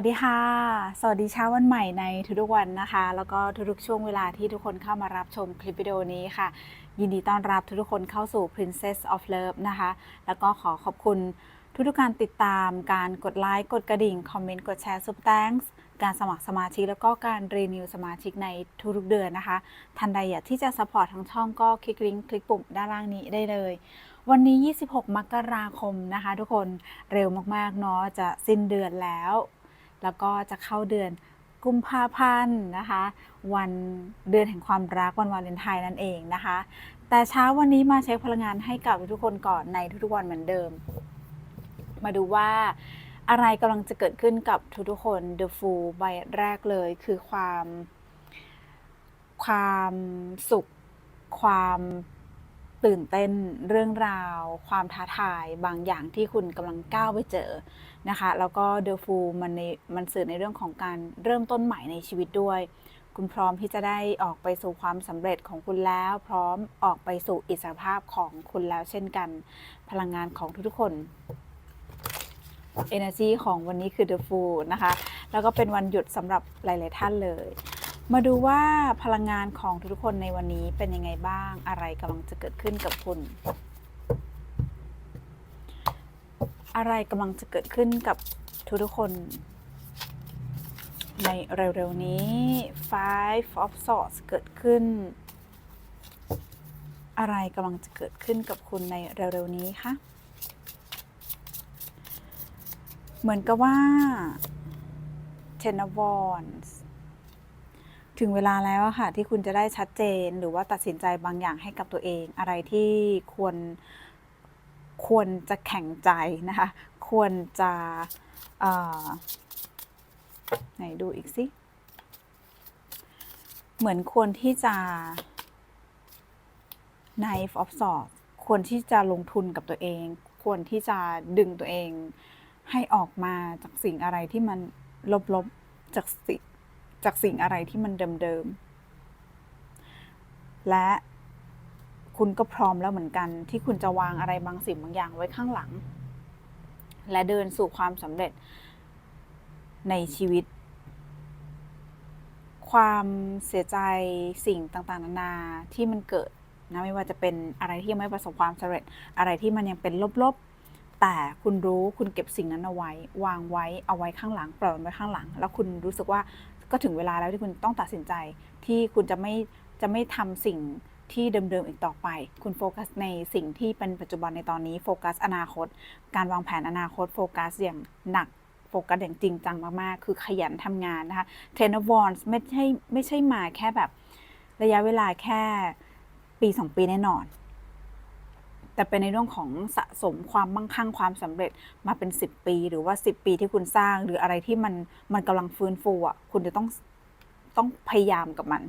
วัสดีค่ะ สวัสดีเช้าวันใหม่ในทุกๆวันนะคะ แล้วก็ทุกๆช่วงเวลาที่ทุกคนเข้ามารับชมคลิปวิดีโอนี้ค่ะ ยินดีต้อนรับทุกๆคนเข้าสู่ Princess of Love นะคะ แล้วก็ขอขอบคุณทุกๆการติดตามการกดไลค์ กดกระดิ่ง คอมเมนต์ กดแชร์ซุป thanks การสมัครสมาชิกแล้วก็การรีนิวสมาชิกในทุกๆเดือนนะคะ ทันใดอยากที่จะสปอร์ตทั้งช่องก็คลิกลิงก์คลิกปุ่มด้านล่างนี้ได้เลย วันนี้ 26 มกราคมนะคะ ทุกคนเร็วมากๆเนาะจะสิ้นเดือนแล้ว แล้วก็จะเข้าเดือนกุมภาพันธ์นะคะ วันเดือนแห่งความรักวันวาเลนไทน์นั่นเองนะคะ แต่เช้าวันนี้มาเช็คพลังงานให้กับทุกคนก่อนในทุกๆวันเหมือนเดิม มาดูว่าอะไรกำลังจะเกิดขึ้นกับทุกๆคน The Fool ใบแรกเลยคือความ ความสุข ความตื่นเต้นเรื่องราว ความท้าทายบางอย่างที่คุณกำลังก้าวไปเจอ นะคะ แล้วก็ The Fool มันในมันสื่อในเรื่องของการเริ่มต้นใหม่ในชีวิตด้วย คุณพร้อมที่จะได้ออกไปสู่ความสำเร็จของคุณแล้ว พร้อมออกไปสู่อิสรภาพของคุณแล้วเช่นกัน พลังงานของทุกๆคน Energy ของวันนี้คือ The Fool นะคะ แล้วก็เป็นวันหยุดสำหรับหลาย ๆ ท่านเลย มาดูว่าพลังงานของทุกๆคนในวันนี้เป็นยังไงบ้าง อะไรกำลังจะเกิดขึ้นกับคุณ อะไรกำลังจะเกิดขึ้นกับทุกๆคน ในเร็วๆนี้ Five of Swords เกิดขึ้น อะไรกำลังจะเกิดขึ้นกับคุณในเร็วๆนี้คะเหมือนกับว่า Ten of Wands ถึงเวลาแล้วค่ะ ที่คุณจะได้ชัดเจนหรือว่าตัดสินใจบางอย่างให้กับตัวเอง อะไรที่ควร ควรจะแข็งใจนะคะ ควรจะไหนดูอีกสิ เหมือนควรที่จะ knife of swords ควรที่จะลงทุนกับตัวเอง ควรที่จะดึงตัวเอง ให้ออกมาจากสิ่งอะไรที่มันลบๆจากสิ่งจากสิ่งอะไรที่มันเดิมๆและ คุณก็พร้อมแล้วเหมือนกัน ที่คุณจะวางอะไรบางสิ่งบางอย่างไว้ข้างหลัง และเดินสู่ความสำเร็จในชีวิต ความเสียใจสิ่งต่างๆ นานาที่มันเกิดนะไม่ว่าจะเป็นอะไรที่ยังไม่ประสบความสำเร็จ อะไรที่มันยังเป็นลบๆ แต่คุณรู้คุณเก็บสิ่งนั้นเอาไว้ วางไว้เอาไว้ข้างหลังปล่อยไว้ข้างหลัง แล้วคุณรู้สึกว่าก็ถึงเวลาแล้วที่คุณต้องตัดสินใจที่คุณจะไม่จะไม่ทำสิ่ง ที่เดิมๆอีกต่อไป คุณโฟกัสในสิ่งที่เป็นปัจจุบันในตอนนี้โฟกัสอนาคต การวางแผนอนาคตโฟกัสอย่างหนักโฟกัสอย่างจริงจังมากๆ คือขยันทำงานนะคะ Ten of Wands ไม่ใช่ไม่ใช่มาแค่แบบระยะเวลาแค่ปีสองปีแน่นอน แต่เป็นในเรื่องของสะสมความมั่งคั่งความสำเร็จมาเป็น 10 ปี หรือว่า 10 ปีที่คุณสร้างหรืออะไรที่มันมันกำลังฟื้นฟูอะคุณจะต้องต้องพยายามกับมัน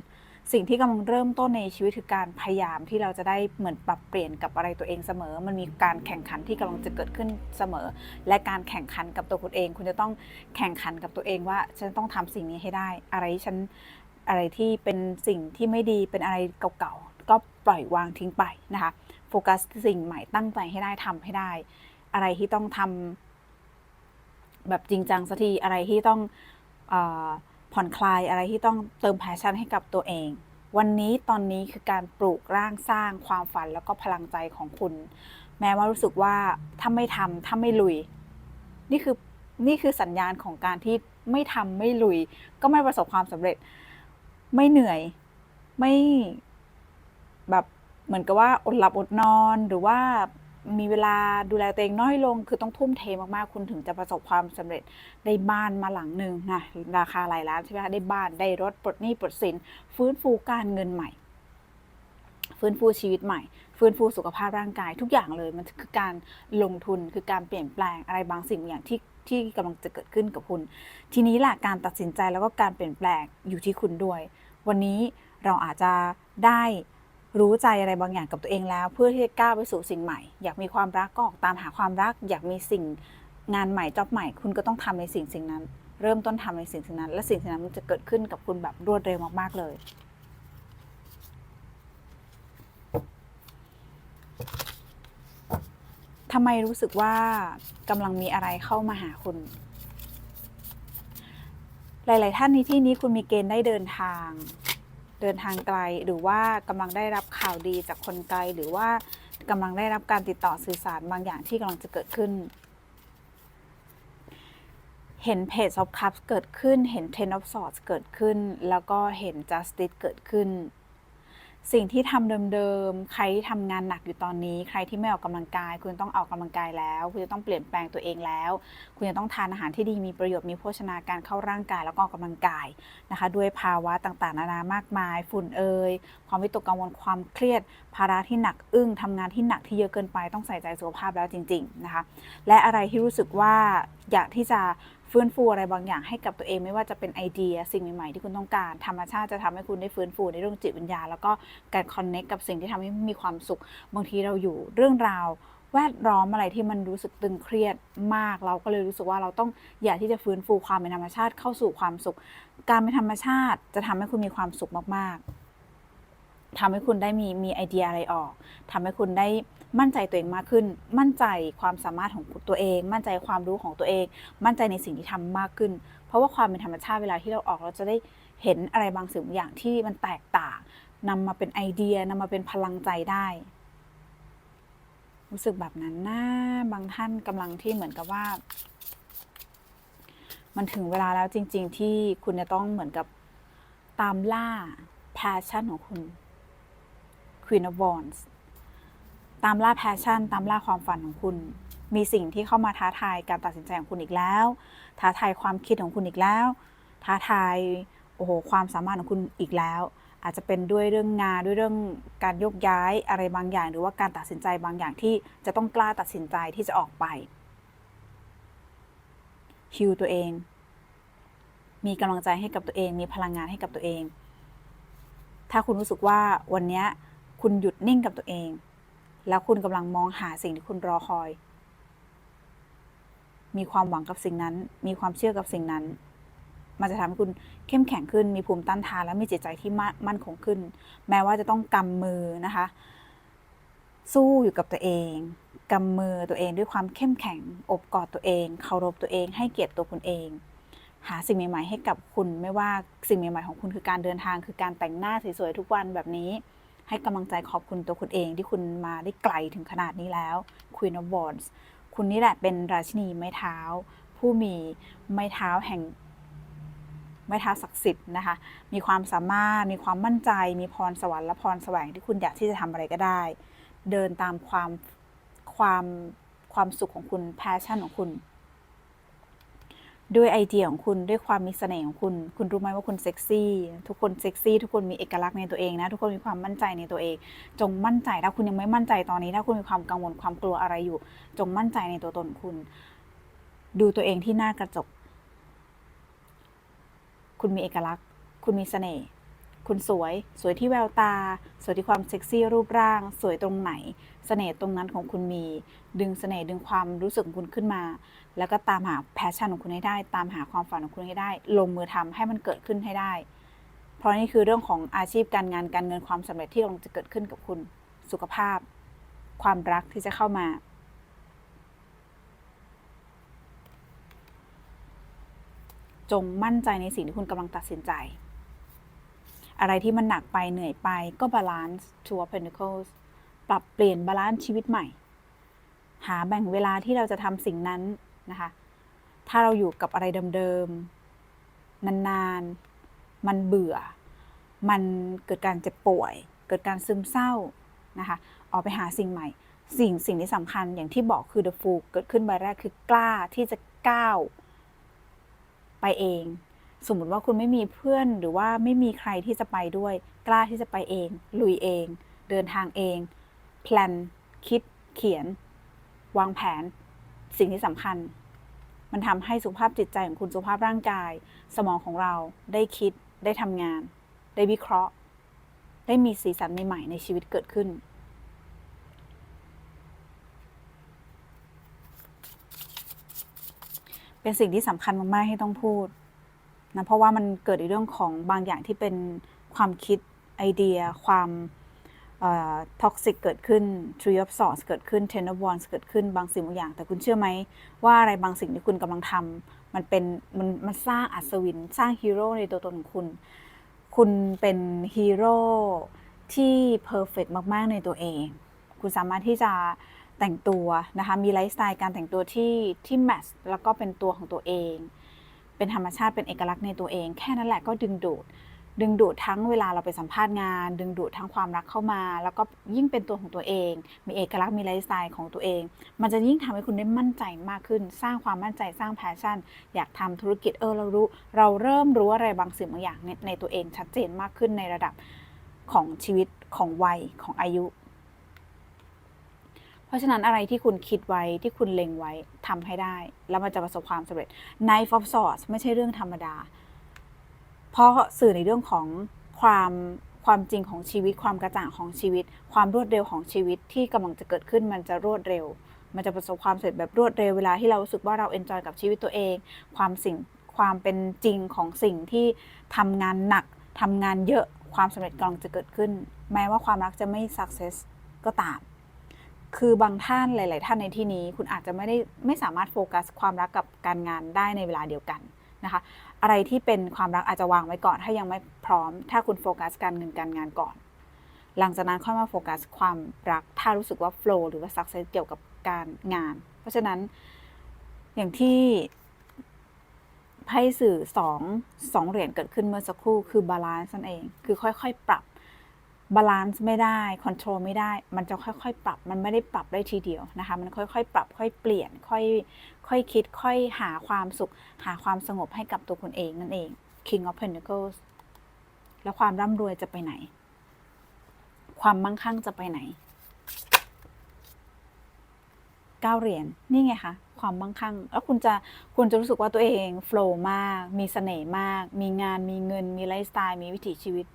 สิ่งที่กำลังเริ่มต้นในชีวิตคือการพยายามที่เราจะได้เหมือนปรับเปลี่ยนกับอะไรตัวเองเสมอ มันมีการแข่งขันที่กำลังจะเกิดขึ้นเสมอ และการแข่งขันกับตัวคุณเอง คุณจะต้องแข่งขันกับตัวเองว่า ฉันต้องทำสิ่งนี้ให้ได้ อะไรที่ฉันอะไรที่เป็นสิ่งที่ไม่ดีเป็นอะไรเก่าๆก็ปล่อยวางทิ้งไปนะคะโฟกัสสิ่งใหม่ตั้งใจให้ได้ทำให้ได้ อะไรที่ต้องทำแบบจริงจังสักทีอะไรที่ต้องอ ผ่อนคลายอะไรที่ต้องเติมแพชชั่นให้กับตัวเอง วันนี้ตอนนี้คือการปลูกร่างสร้างความฝันแล้วก็พลังใจของคุณ แม้ว่ารู้สึกว่าถ้าไม่ทำถ้าไม่ลุย นี่คือนี่คือสัญญาณของการที่ไม่ทำไม่ลุย ก็ไม่ประสบความสำเร็จ ไม่เหนื่อยไม่แบบเหมือนกับว่าอดหลับอดนอนหรือว่า มีเวลาดูแลตัวเองน้อยลง คือต้องทุ่มเทมากๆ คุณถึงจะประสบความสำเร็จได้บ้านมาหลังหนึ่งนะราคาหลายล้านใช่ไหมคะได้บ้านได้รถปลดหนี้ปลดสิน ฟื้นฟูการเงินใหม่ ฟื้นฟูชีวิตใหม่ ฟื้นฟูสุขภาพร่างกายทุกอย่างเลยมันคือการลงทุนคือการเปลี่ยนแปลงอะไรบางสิ่งอย่างที่ที่กำลังจะเกิดขึ้นกับคุณ ทีนี้แหละการตัดสินใจแล้วก็การเปลี่ยนแปลงอยู่ที่คุณด้วย วันนี้เราอาจจะได้ รู้ใจอะไรบางอย่างกับตัวเองแล้ว เพื่อที่จะก้าวไปสู่สิ่งใหม่ อยากมีความรักก็ออกตามหาความรัก อยากมีสิ่งงานใหม่จ็อบใหม่ คุณก็ต้องทำในสิ่งสิ่งนั้น เริ่มต้นทำในสิ่งสิ่งนั้น และสิ่งสิ่งนั้นมันจะเกิดขึ้นกับคุณแบบรวดเร็วมากๆเลยทำไมรู้สึกว่ากำลังมีอะไรเข้ามาหาคุณ หลาย ๆ ท่านในที่นี้คุณมีเกณฑ์ได้เดินทาง เดินทางไกลหรือว่ากำลังได้รับข่าวดีจากคนไกล หรือว่ากำลังได้รับการติดต่อสื่อสารบางอย่างที่กำลังจะเกิดขึ้น เห็นเพจซอฟคัพเกิดขึ้น เห็น ten of swords เกิดขึ้น แล้วก็เห็นจัสติสเกิดขึ้น สิ่งที่ทำเดิมๆ ใครที่ทำงานหนักอยู่ตอนนี้ ใครที่ไม่ออกกำลังกาย คุณต้องออกกำลังกายแล้ว คุณจะต้องเปลี่ยนแปลงตัวเองแล้ว คุณจะต้องทานอาหารที่ดี มีประโยชน์ มีโภชนาการเข้าร่างกาย แล้วก็ออกกำลังกายนะคะ ด้วยภาวะต่างๆ นานามากมาย ฝุ่นเอ่ย ความวิตกกังวล ความเครียด ภาระที่หนักอึ้งทำงานที่หนักที่เยอะเกินไป ต้องใส่ใจสุขภาพแล้วจริง ๆ นะคะ และอะไรที่รู้สึกว่าอยากที่จะ ฟื้นฟูอะไรบางอย่างให้กับตัวเองไม่ว่าจะเป็นไอเดีย สิ่งใหม่ๆที่คุณต้องการ ธรรมชาติจะทำให้คุณได้ฟื้นฟูในเรื่องจิตวิญญาณแล้วก็การคอนเน็กกับสิ่งที่ทำให้มีความสุข บางทีเราอยู่เรื่องราวแวดล้อมอะไรที่มันรู้สึกตึงเครียดมาก เราก็เลยรู้สึกว่าเราต้องอยากที่จะฟื้นฟูความเป็นธรรมชาติเข้าสู่ความสุข การเป็นธรรมชาติจะทำให้คุณมีความสุขมากๆ ทำให้คุณได้มีมีไอเดียอะไรออกทำให้คุณได้มั่นใจตัวเองมากขึ้น มั่นใจความสามารถของตัวเอง มั่นใจความรู้ของตัวเอง มั่นใจในสิ่งที่ทำมากขึ้น เพราะว่าความเป็นธรรมชาติเวลาที่เราออกเราจะได้เห็นอะไรบางสิ่งบางอย่างที่มันแตกต่างนำมาเป็นไอเดียนำมาเป็นพลังใจได้ รู้สึกแบบนั้นนะบางท่านกำลังที่เหมือนกับว่า มันถึงเวลาแล้วจริง ๆ ที่คุณจะต้องเหมือนกับตามล่า passion ของคุณ Queen of Wands ตามล่า passion ตามล่าความฝันของคุณ มีสิ่งที่เข้ามาท้าทายการตัดสินใจของคุณอีกแล้ว ท้าทายความคิดของคุณอีกแล้ว ท้าทายโอ้โหความสามารถของคุณอีกแล้ว อาจจะเป็นด้วยเรื่องงานด้วยเรื่องการโยกย้ายอะไรบางอย่าง หรือว่าการตัดสินใจบางอย่างที่จะต้องกล้าตัดสินใจที่จะออกไปฮิวตัวเอง มีกำลังใจให้กับตัวเอง มีพลังงานให้กับตัวเอง ถ้าคุณรู้สึกว่าวันนี้ คุณหยุดนิ่งกับตัวเอง แล้วคุณกำลังมองหาสิ่งที่คุณรอคอย มีความหวังกับสิ่งนั้น มีความเชื่อกับสิ่งนั้น มันจะทำให้คุณเข้มแข็งขึ้น มีภูมิต้านทานและมีจิตใจที่มั่นคงขึ้น แม้ว่าจะต้องกำมือนะคะ สู้อยู่กับตัวเองกำมือตัวเองด้วยความเข้มแข็ง อบกอดตัวเอง เคารพตัวเอง ให้เกียรติตัวคุณเอง หาสิ่งใหม่ ๆ ให้กับคุณ ไม่ว่าสิ่งใหม่ ๆ ของคุณคือการเดินทาง คือการแต่งหน้าสวยๆทุกวันแบบนี้ ให้กำลังใจขอบคุณตัวคุณเองที่คุณมาได้ไกลถึงขนาดนี้แล้ว Queen of Wands คุณนี่แหละเป็นราชินีไม้เท้า ผู้มีไม้เท้าแห่งไม้เท้าศักดิ์สิทธิ์นะคะ มีความสามารถ มีความมั่นใจ มีพรสวรรค์และพรแสวงที่คุณอยากที่จะทำอะไรก็ได้ เดินตามความความความสุขของคุณแพชชั่นของคุณ ด้วยไอเดียของคุณด้วยความมีเสน่ห์ของคุณ คุณรู้ไหมว่าคุณเซ็กซี่ ทุกคนเซ็กซี่ ทุกคนมีเอกลักษณ์ในตัวเองนะ ทุกคนมีความมั่นใจในตัวเอง จงมั่นใจถ้าคุณยังไม่มั่นใจตอนนี้ ถ้าคุณมีความกังวลความกลัวอะไรอยู่ จงมั่นใจในตัวตนคุณ ดูตัวเองที่หน้ากระจก คุณมีเอกลักษณ์ คุณมีเสน่ห์คุณสวย สวยที่แววตา สวยที่ความเซ็กซี่รูปร่าง สวยตรงไหน เสน่ห์ตรงนั้นของคุณมี ดึงเสน่ห์ดึงความรู้สึกของคุณขึ้นมาแล้วก็ตามหาแพชชั่นของคุณให้ได้ ตามหาความฝันของคุณให้ได้ ลงมือทำให้มันเกิดขึ้นให้ได้ เพราะนี่คือเรื่องของอาชีพการงานการเงินความสำเร็จที่กำลังจะเกิดขึ้นกับคุณสุขภาพ ความรักที่จะเข้ามา จงมั่นใจในสิ่งที่คุณกำลังตัดสินใจ อะไรที่มันหนักไปเหนื่อยไปก็บาลานซ์ Two of Pentacles ปรับเปลี่ยนบาลานซ์ชีวิตใหม่ หาแบ่งเวลาที่เราจะทำสิ่งนั้น นะคะ ถ้าเราอยู่กับอะไรเดิมๆ นานๆ มันเบื่อ มันเกิดการเจ็บป่วย เกิดการซึมเศร้านะคะ ออกไปหาสิ่งใหม่ สิ่งสิ่งที่สำคัญอย่างที่บอกคือ the f o o เกิดขึ้นใบแรกคือกล้าที่จะก้าวไปเอง สมมติว่าคุณไม่มีเพื่อนหรือว่าไม่มีใครที่จะไปด้วย กล้าที่จะไปเอง ลุยเอง เดินทางเองแพลนคิดเขียน วางแผน สิ่งที่สำคัญ มันทำให้สุขภาพจิตใจของคุณสุขภาพร่างกาย สมองของเราได้คิดได้ทำงาน ได้วิเคราะห์ ได้มีสีสันใหม่ๆในชีวิตเกิดขึ้น เป็นสิ่งที่สำคัญมากๆให้ต้องพูดนะเพราะว่ามันเกิดในเรื่องของบางอย่างที่เป็นความคิดไอเดีย ความ ท็อกซิกเกิดขึ้น Tree of Swords เกิดขึ้น Ten of Wands เกิดขึ้นบางสิ่งบางอย่าง แต่คุณเชื่อไหมว่าอะไรบางสิ่งที่คุณกำลังทำมันเป็นมันมันสร้างอัศวินสร้างฮีโร่ในตัวตนของคุณ คุณเป็นฮีโร่ที่เพอร์เฟกมาก ๆ ในตัวเอง คุณสามารถที่จะแต่งตัวนะคะมีไลฟ์สไตล์การแต่งตัวที่ที่แมทช์แล้วก็เป็นตัวของตัวเอง เป็นธรรมชาติเป็นเอกลักษณ์ในตัวเอง แค่นั้นแหละก็ดึงดูด ดึงดูดทั้งเวลาเราไปสัมภาษณ์งาน ดึงดูดทั้งความรักเข้ามา แล้วก็ยิ่งเป็นตัวของตัวเอง มีเอกลักษณ์มีไลฟ์สไตล์ของตัวเอง มันจะยิ่งทำให้คุณได้มั่นใจมากขึ้น สร้างความมั่นใจสร้างแพชชั่น อยากทำธุรกิจเออเรารู้ เราเริ่มรู้อะไรบางสิ่งบางอย่างในในตัวเองชัดเจนมากขึ้นในระดับของชีวิตของวัยของอายุ เพราะฉะนั้นอะไรที่คุณคิดไว้ที่คุณเล็งไว้ทำให้ได้ แล้วมันจะประสบความสำเร็จ Knife of Swords ไม่ใช่เรื่องธรรมดา เพราะสื่อในเรื่องของความความจริงของชีวิต ความกระจ่างของชีวิต ความรวดเร็วของชีวิตที่กำลังจะเกิดขึ้นมันจะรวดเร็ว มันจะประสบความสำเร็จแบบรวดเร็วเวลาที่เรารู้สึกว่าเราเอนจอยกับชีวิตตัวเอง ความสิ่งความเป็นจริงของสิ่งที่ทำงานหนักทำงานเยอะความสำเร็จกำลังจะเกิดขึ้น แม้ว่าความรักจะไม่ success ก็ตาม คือบางท่านหลาย ๆ ท่านในที่นี้ คุณอาจจะไม่ได้ไม่สามารถโฟกัสความรักกับการงานได้ในเวลาเดียวกัน นะคะ อะไรที่เป็นความรักอาจจะวางไว้ก่อน ถ้ายังไม่พร้อม ถ้าคุณโฟกัสการเงินการงานก่อน หลังจากนั้นค่อยมาโฟกัสความรัก ถ้ารู้สึกว่าโฟล์หรือว่าสักเซสเกี่ยวกับการงาน เพราะฉะนั้นอย่างที่ไพ่สื่อสองสองเหรียญเกิดขึ้นเมื่อสักครู่คือบาลานซ์นั่นเอง คือค่อยๆ ปรับ บาลานซ์ไม่ได้คอนโทรลไม่ได้ มันจะค่อยๆ ปรับ มันไม่ได้ปรับได้ทีเดียวนะคะ มันค่อยๆ ปรับ ค่อยเปลี่ยน ค่อยค่อยคิด ค่อยหาความสุข หาความสงบให้กับตัวคุณเองนั่นเอง King of Pentacles แล้วความร่ำรวยจะไปไหน ความมั่งคั่งจะไปไหนเก้าเหรียญนี่ไงคะความมั่งคั่ง แล้วคุณจะคุณจะรู้สึกว่าตัวเองโฟล์มาก มีเสน่ห์มาก มีงานมีเงิน มีไลฟ์สไตล์มีวิถีชีวิต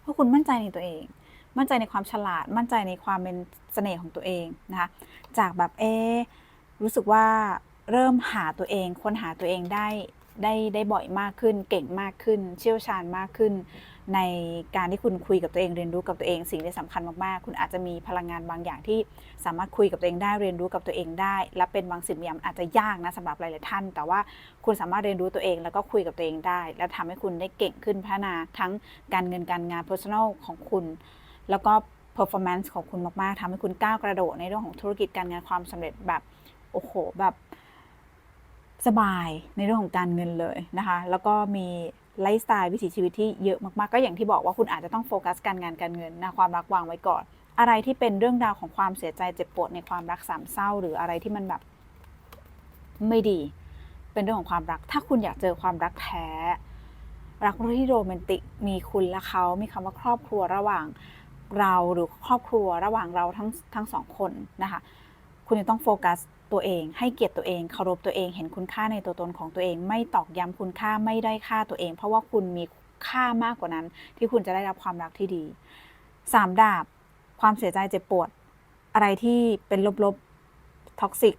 เพราะคุณมั่นใจในตัวเอง มั่นใจในความฉลาด มั่นใจในความเป็นเสน่ห์ของตัวเองนะคะ จากแบบเอรู้สึกว่าเริ่มหาตัวเองค้นหาตัวเองได้ได้ได้บ่อยมากขึ้น เก่งมากขึ้น เชี่ยวชาญมากขึ้น ในการที่คุณคุยกับตัวเองเรียนรู้กับตัวเอง สิ่งที่สำคัญมากๆ คุณอาจจะมีพลังงานบางอย่างที่สามารถคุยกับตัวเองได้เรียนรู้กับตัวเองได้ และเป็นบางสิ่งบางอย่างอาจจะยากนะสำหรับหลายๆท่าน แต่ว่าคุณสามารถเรียนรู้ตัวเองแล้วก็คุยกับตัวเองได้ และทำให้คุณได้เก่งขึ้นพัฒนาทั้งการเงินการงาน personal ของคุณ แล้วก็ performance ของคุณมากๆทำให้คุณก้าวกระโดดในเรื่องของธุรกิจการงานความสำเร็จแบบโอ้โหแบบสบายในเรื่องของการเงินเลยนะคะ แล้วก็มีไลฟ์สไตล์วิถีชีวิตที่เยอะมากๆ ก็อย่างที่บอกว่าคุณอาจจะต้องโฟกัสการงานการเงินนะความรักวางไว้ก่อน อะไรที่เป็นเรื่องราวของความเสียใจเจ็บปวดในความรักสามเศร้า หรืออะไรที่มันแบบไม่ดี เป็นเรื่องของความรัก ถ้าคุณอยากเจอความรักแท้ รักที่โรแมนติก มีคุณและเขา มีคำว่าครอบครัวระหว่าง เราหรือครอบครัวระหว่างเราทั้งทั้งสองคนนะคะ คุณจะต้องโฟกัสตัวเอง ให้เกียรติตัวเองเคารพตัวเอง เห็นคุณค่าในตัวตนของตัวเอง ไม่ตอกย้ำคุณค่าไม่ได้ค่าตัวเอง เพราะว่าคุณมีค่ามากกว่านั้น ที่คุณจะได้รับความรักที่ดีสามดาบ ความเสียใจเจ็บปวด อะไรที่เป็นลบๆท็อกซิก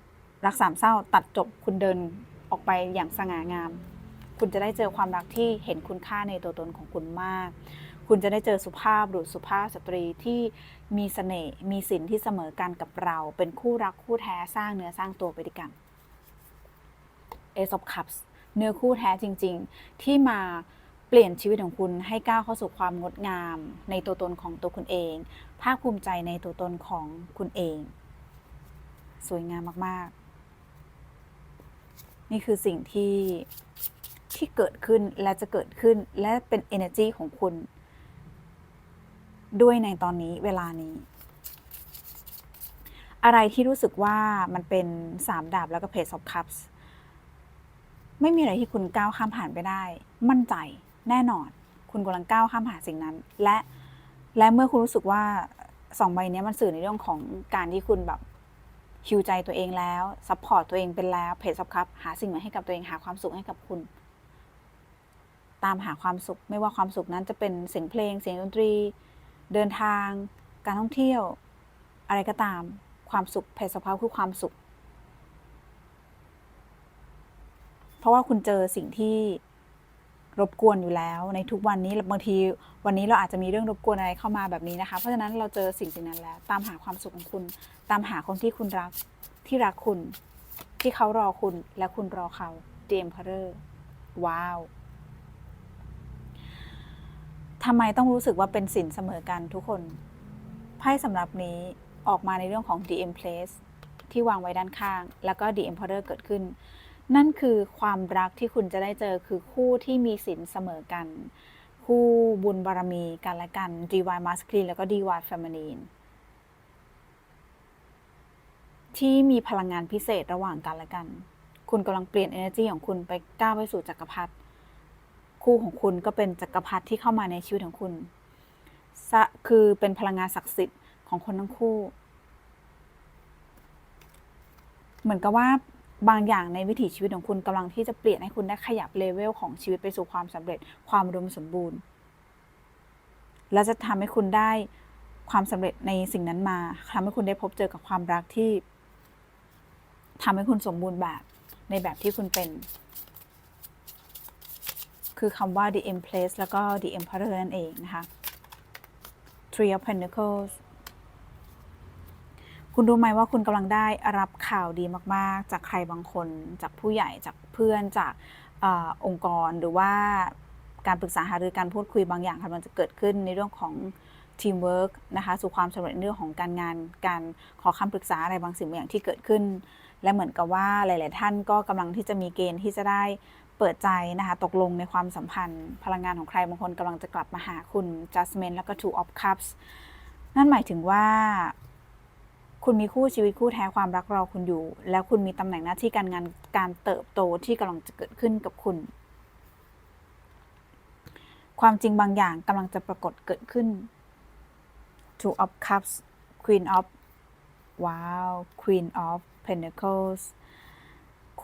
รักสามเศร้าตัดจบคุณเดินออกไปอย่างสง่างาม คุณจะได้เจอความรักที่เห็นคุณค่าในตัวตนของคุณมาก คุณจะได้เจอสุภาพบุรุษสุภาพสตรีที่มีเสน่ห์มีสินที่เสมอกันกับเรา เป็นคู่รักคู่แท้สร้างเนื้อสร้างตัวไปด้วยกัน Ace of Cups เนื้อคู่แท้จริง ๆ ที่มาเปลี่ยนชีวิตของคุณให้ก้าวเข้าสู่ความงดงาม ในตัวตนของตัวคุณเอง ภาคภูมิใจในตัวตนของคุณเอง สวยงามมากๆ นี่คือสิ่งที่ที่เกิดขึ้นและจะเกิดขึ้นและเป็น energy ของคุณ ด้วยในตอนนี้เวลานี้ อะไรที่รู้สึกว่ามันเป็นสามดาบแล้วก็เพจ of cups ไม่มีอะไรที่คุณก้าวข้ามผ่านไปได้ มั่นใจแน่นอน คุณกำลังก้าวข้ามผ่านสิ่งนั้น และและเมื่อคุณรู้สึกว่าสองใบนี้มันสื่อในเรื่องของการที่คุณแบบฮิวใจตัวเองแล้วซัพพอร์ตตัวเองเป็นแล้วเพจ of cups หาสิ่งใหม่ให้กับตัวเองหาความสุขให้กับคุณ ตามหาความสุข ไม่ว่าความสุขนั้นจะเป็นเสียงเพลงเสียงดนตรี เดินทาง การท่องเที่ยว อะไรก็ตาม ความสุขเพศสภาพคือความสุข เพราะว่าคุณเจอสิ่งที่รบกวนอยู่แล้ว ในทุกวันนี้บางทีวันนี้เราอาจจะมีเรื่องรบกวนอะไรเข้ามาแบบนี้นะคะ เพราะฉะนั้นเราเจอสิ่งสิ่งนั้นแล้ว ตามหาความสุขของคุณ ตามหาคนที่คุณรักที่รักคุณ ที่เขารอคุณและคุณรอเขา The Emperor ว้าว ทำไมต้องรู้สึกว่าเป็นสินเสมอกันทุกคน ไพ่สำหรับนี้ออกมาในเรื่องของ The Empress ที่วางไว้ด้านข้าง แล้วก็ The Emperor เกิดขึ้น นั่นคือความรักที่คุณจะได้เจอคือคู่ที่มีสินเสมอกัน คู่บุญบารมีกันและกัน Divine Masculine แล้วก็ Divine Feminine ที่มีพลังงานพิเศษระหว่างกันและกัน คุณกำลังเปลี่ยน energy ของคุณไปก้าวไปสู่จักรพรรดิ คู่ของคุณก็เป็นจักรพรรดิที่เข้ามาในชีวิตของคุณ คือเป็นพลังงานศักดิ์สิทธิ์ของคนทั้งคู่ เหมือนกับว่าบางอย่างในวิถีชีวิตของคุณกำลังที่จะเปลี่ยนให้คุณได้ขยับเลเวลของชีวิตไปสู่ความสำเร็จความอุมสมบูรณ์ และจะทำให้คุณได้ความสำเร็จในสิ่งนั้นมาทำให้คุณได้พบเจอกับความรักที่ทำให้คุณสมบูรณ์แบบในแบบที่คุณเป็น คือคำว่า the empress แล้วก็ the emperor นั่นเองนะคะ three of pentacles คุณรู้ไหมว่าคุณกำลังได้รับข่าวดีมาก ๆ จากใครบางคน จากผู้ใหญ่จากเพื่อนจากอองค์กรหรือว่าการปรึกษาหารือการพูดคุยบางอย่างกำลังจะเกิดขึ้นในเรื่องของทีมเวิร์กนะคะสู่ความสำเร็จในเรื่องของการงาน การขอคำปรึกษาอะไรบางสิ่งบางอย่างที่เกิดขึ้น และเหมือนกับว่าหลาย ๆ ท่านก็กำลังที่จะมีเกณฑ์ที่จะได้ เปิดใจนะคะตกลงในความสัมพันธ์ พลังงานของใครบางคนกำลังจะกลับมาหาคุณ Justment แล้วก็ Two of Cups นั่นหมายถึงว่า คุณมีคู่ชีวิตคู่แท้ความรักรอคุณอยู่ แล้วคุณมีตำแหน่งหน้าที่การงานการเติบโตที่กำลังจะเกิดขึ้นกับคุณ ความจริงบางอย่างกำลังจะปรากฏเกิดขึ้น Two of Cups Queen of ว้าว Queen of Pentacles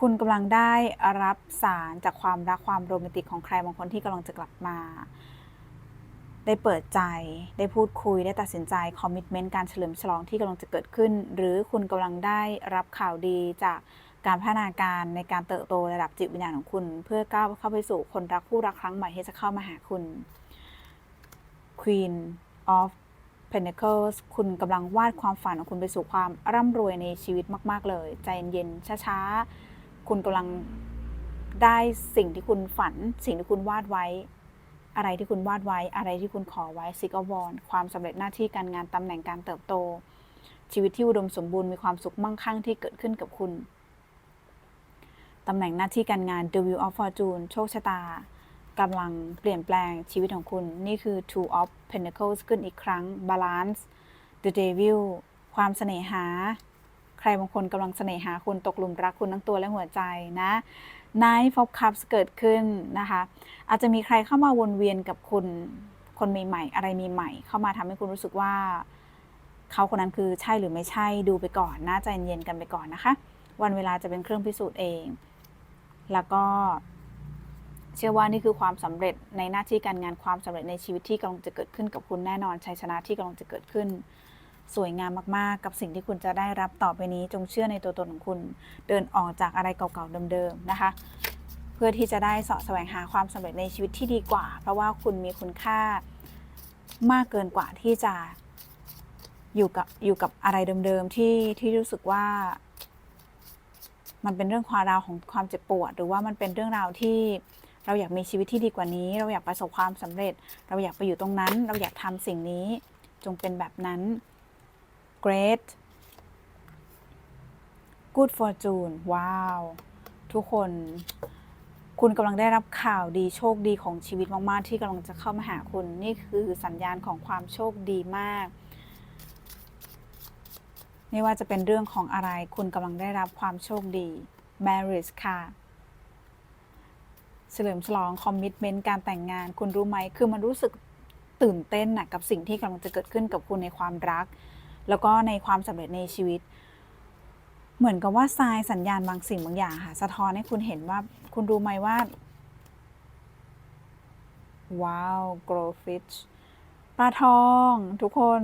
คุณกำลังได้รับสารจากความรักความโรแมนติกของใครบางคนที่กำลังจะกลับมา ได้เปิดใจ ได้พูดคุย ได้ตัดสินใจ คอมมิชเมนต์ การเฉลิมฉลองที่กำลังจะเกิดขึ้น หรือคุณกำลังได้รับข่าวดีจากการพัฒนาการในการเติบโตระดับจิตวิญญาณของคุณ เพื่อก้าวเข้าไปสู่คนรักคู่รักครั้งใหม่ที่จะเข้ามาหาคุณ Queen of Pentacles คุณกำลังวาดความฝันของคุณไปสู่ความร่ำรวยในชีวิตมาก ๆ เลย ใจเย็นๆช้า ๆ คุณกำลังได้สิ่งที่คุณฝัน สิ่งที่คุณวาดไว้ อะไรที่คุณวาดไว้ อะไรที่คุณขอไว้ซิกอวอนความสำเร็จหน้าที่การงานตำแหน่งการเติบโต ชีวิตที่อุดมสมบูรณ์มีความสุขมั่งคั่งที่เกิดขึ้นกับคุณตำแหน่งหน้าที่การงาน The Wheel of Fortune โชคชะตากำลังเปลี่ยนแปลงชีวิตของคุณ นี่คือ Two of Pentacles ขึ้นอีกครั้ง Balance The Devil ความเสน่หา ใครบางคนกำลังเสน่หาคุณตกหลุมรักคุณทั้งตัวและหัวใจนะ Knight of Cups เกิดขึ้นนะคะ อาจจะมีใครเข้ามาวนเวียนกับคุณคนใหม่ๆ อะไรมีใหม่เข้ามาทำให้คุณรู้สึกว่า เขาคนนั้นคือใช่หรือไม่ใช่ดูไปก่อนน่าใจเย็นๆกันไปก่อนนะคะ วันเวลาจะเป็นเครื่องพิสูจน์เอง แล้วก็เชื่อว่านี่คือความสำเร็จในหน้าที่การงานความสำเร็จในชีวิตที่กำลังจะเกิดขึ้นกับคุณแน่นอนชัยชนะที่กำลังจะเกิดขึ้น สวยงามมากๆ กับสิ่งที่คุณจะได้รับต่อไปนี้ จงเชื่อในตัวตนของคุณ เดินออกจากอะไรเก่าๆเดิมๆนะคะ เพื่อที่จะได้สาะแสวงหาความสำเร็จในชีวิตที่ดีกว่า เพราะว่าคุณมีคุณค่ามากเกินกว่าที่จะอยู่กับอยู่กับอะไรเดิมๆที่ที่รู้สึกว่า มันเป็นเรื่องความราวของความเจ็บปวด หรือว่ามันเป็นเรื่องราวที่เราอยากมีชีวิตที่ดีกว่านี้ เราอยากประสบความสำเร็จ เราอยากไปอยู่ตรงนั้น เราอยากทำสิ่งนี้จงเป็นแบบนั้น great good fortune ว้าว ทุกคน คุณกำลังได้รับข่าวดีโชคดีของชีวิตมาก ๆ ที่กำลังจะเข้ามาหาคุณ นี่คือสัญญาณของความโชคดีมาก ไม่ว่าจะเป็นเรื่องของอะไร คุณกำลังได้รับความโชคดี marriage ค่ะเฉลิมฉลองคอมมิ t เมนต์การแต่งงาน คุณรู้ไหม คือมันรู้สึกตื่นเต้นนะกับสิ่งที่กำลังจะเกิดขึ้นกับคุณในความรัก แล้วก็ในความสำเร็จในชีวิต เหมือนกับว่าทรายสัญญาณบางสิ่งบางอย่างค่ะ สะท้อนให้คุณเห็นว่าคุณรู้ไหมว่า ว้าว glowfish ปลาทองทุกคน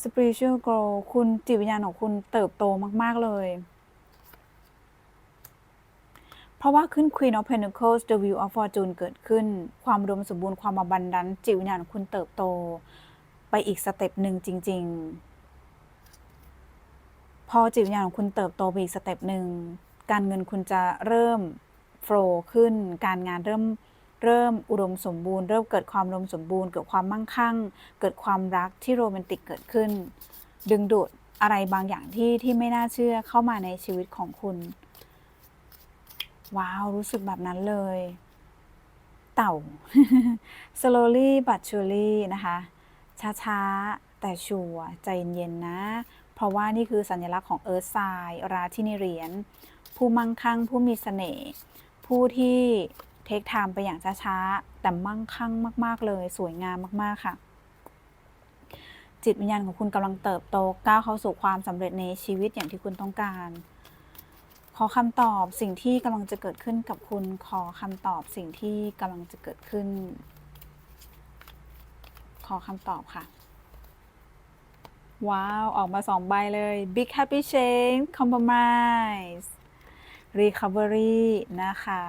spiritual grow คุณจิตวิญญาณของคุณเติบโตมาก ๆ เลย เพราะว่าขึ้น Queen of Pentacles The Wheel of Fortune เกิดขึ้น ความอุดมสมบูรณ์ความอบันดันจิตวิญญาณของคุณเติบโต อีกสเต็ปหนึ่งจริง ๆ พอจิตวิญญาณของคุณเติบโตไปอีกสเต็ปหนึ่ง การเงินคุณจะเริ่มโฟล์ขึ้น การงานเริ่มเริ่มอุดมสมบูรณ์ เริ่มเกิดความอุดมสมบูรณ์ เกิดความมั่งคั่ง เกิดความรักที่โรแมนติกเกิดขึ้น ดึงดูดอะไรบางอย่างที่ที่ไม่น่าเชื่อเข้ามาในชีวิตของคุณ ว้าว รู้สึกแบบนั้นเลย เต่า slowly but surely นะคะ ช้าๆ แต่ชัวร์ใจเย็นๆนะ เพราะว่านี่คือสัญลักษณ์ของเอิร์ธไซราที่ในเหรียญผู้มั่งคั่งผู้มีเสน่ห์ผู้ที่เทคไทม์ไปอย่างช้าๆ แต่มั่งคั่งมากๆเลย สวยงามมากๆค่ะ จิตวิญญาณของคุณกำลังเติบโตก้าวเข้าสู่ความสำเร็จในชีวิตอย่างที่คุณต้องการ ขอคำตอบสิ่งที่กำลังจะเกิดขึ้นกับคุณขอคำตอบสิ่งที่กำลังจะเกิดขึ้น ขอคำตอบค่ะ ว้าว ออกมาสองใบเลย Big Happy Change Compromise Recovery นะคะ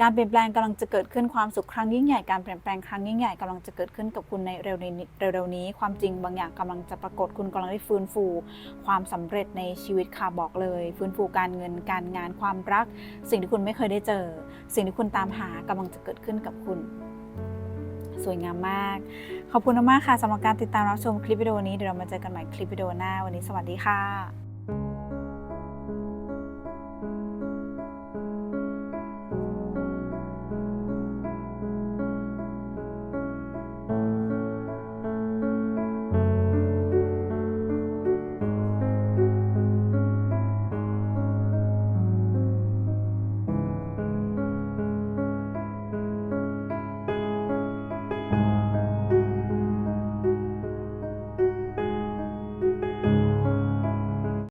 การเปลี่ยนแปลงกำลังจะเกิดขึ้นความสุขครั้งยิ่งใหญ่การเปลี่ยนแปลงครั้งยิ่งใหญ่กำลังจะเกิดขึ้นกับคุณในเร็วนี้เร็วๆนี้ ความจริงบางอย่างกำลังจะปรากฏคุณกำลังได้ฟื้นฟู ความสำเร็จในชีวิตค่ะบอกเลย ฟื้นฟูการเงินการงานความรัก สิ่งที่คุณไม่เคยได้เจอ สิ่งที่คุณตามหากำลังจะเกิดขึ้นกับคุณ สวยงามมาก ขอบคุณมากค่ะสำหรับการติดตามรับชมคลิปวิดีโอนี้เดี๋ยวเรามาเจอกันใหม่คลิปวิดีโอหน้าวันนี้สวัสดีค่ะ